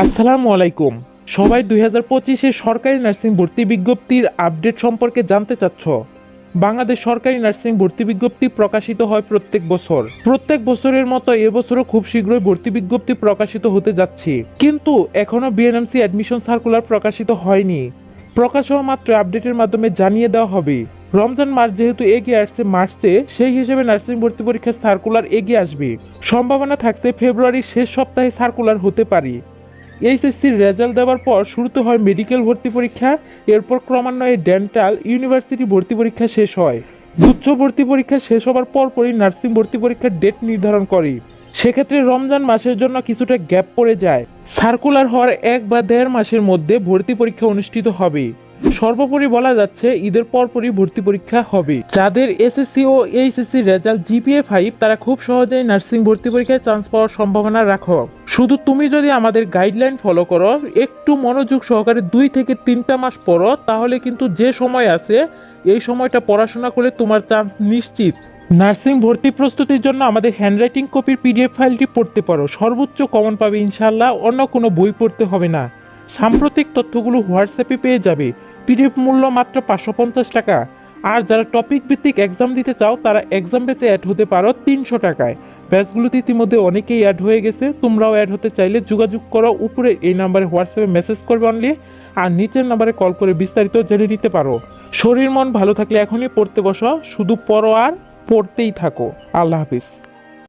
আসসালামু আলাইকুম। সবাই দুই হাজার পঁচিশে সরকারি নার্সিং ভর্তি বিজ্ঞপ্তির আপডেট সম্পর্কে জানতে চাচ্ছ? বাংলাদেশ সরকারি নার্সিং ভর্তি বিজ্ঞপ্তি প্রকাশিত হয় প্রত্যেক বছর। প্রত্যেক বছরের মতো এবছরও খুব শীঘ্রই ভর্তি বিজ্ঞপ্তি প্রকাশিত হতে যাচ্ছে। কিন্তু এখনও বিএনএমসি অ্যাডমিশন সার্কুলার প্রকাশিত হয়নি। প্রকাশ হওয়া মাত্র আপডেটের মাধ্যমে জানিয়ে দেওয়া হবে, রমজান মাস যেহেতু এগিয়ে আসছে মার্চে, সেই হিসেবে নার্সিং ভর্তি পরীক্ষার সার্কুলার এগিয়ে আসবে। সম্ভাবনা থাকছে ফেব্রুয়ারির শেষ সপ্তাহে সার্কুলার হতে পারে। এইচএসসির রেজাল্ট দেওয়ার পর শুরুতে হয় মেডিকেল ভর্তি পরীক্ষা, এরপর ক্রমান্বয়ে ডেন্টাল, ইউনিভার্সিটি ভর্তি পরীক্ষা শেষ হয়। উচ্চ ভর্তি পরীক্ষা শেষ হওয়ার পরপরই নার্সিং ভর্তি পরীক্ষার ডেট নির্ধারণ করে। সেক্ষেত্রে রমজান মাসের জন্য কিছুটা গ্যাপ পড়ে যায়। সার্কুলার হওয়ার এক বা দেড় মাসের মধ্যে ভর্তি পরীক্ষা অনুষ্ঠিত হবে। সর্বোপরি বলা যাচ্ছে ঈদের পরপরই ভর্তি পরীক্ষা হবে। যাদের এসএসসি ও এইচএসসি রেজাল্ট জিপিএ ফাইভ তারা খুব সহজেই নার্সিং ভর্তি পরীক্ষায় চান্স পাওয়ার সম্ভাবনা রাখো। শুধু তুমি যদি আমাদের গাইডলাইন ফলো করো, একটু মনোযোগ সহকারে দুই থেকে তিনটা মাস পড়ো, তাহলে কিন্তু যে সময় আছে, এই সময়টা পড়াশোনা করে তোমার চান্স নিশ্চিত। নার্সিং ভর্তি প্রস্তুতির জন্য আমাদের হ্যান্ডরাইটিং কপির পিডিএফ ফাইলটি পড়তে পারো। সর্বোচ্চ কমন পাবে ইনশাল্লাহ অন্য কোনো বই পড়তে হবে না। সাম্প্রতিক তথ্যগুলো হোয়াটসঅ্যাপে পেয়ে যাবে। পিডিএফ মূল্য মাত্র পাঁচশো পঞ্চাশ টাকা। আর যারা টপিক ভিত্তিক এক্সাম দিতে চাও, তারা এক্সাম বেচে অ্যাড হতে পারো তিনশো টাকায়। ব্যাচগুলোতে ইতিমধ্যে অনেকেই অ্যাড হয়ে গেছে, তোমরাও অ্যাড হতে চাইলে যোগাযোগ করো। উপরে এই নাম্বারে হোয়াটসঅ্যাপে মেসেজ করবে অনলি আর নিচের নাম্বারে কল করে বিস্তারিত জেনে নিতে পারো। শরীর মন ভালো থাকলে এখনই পড়তে বসো, শুধু পড়ো আর পড়তেই থাকো। আল্লাহ হাফিজ।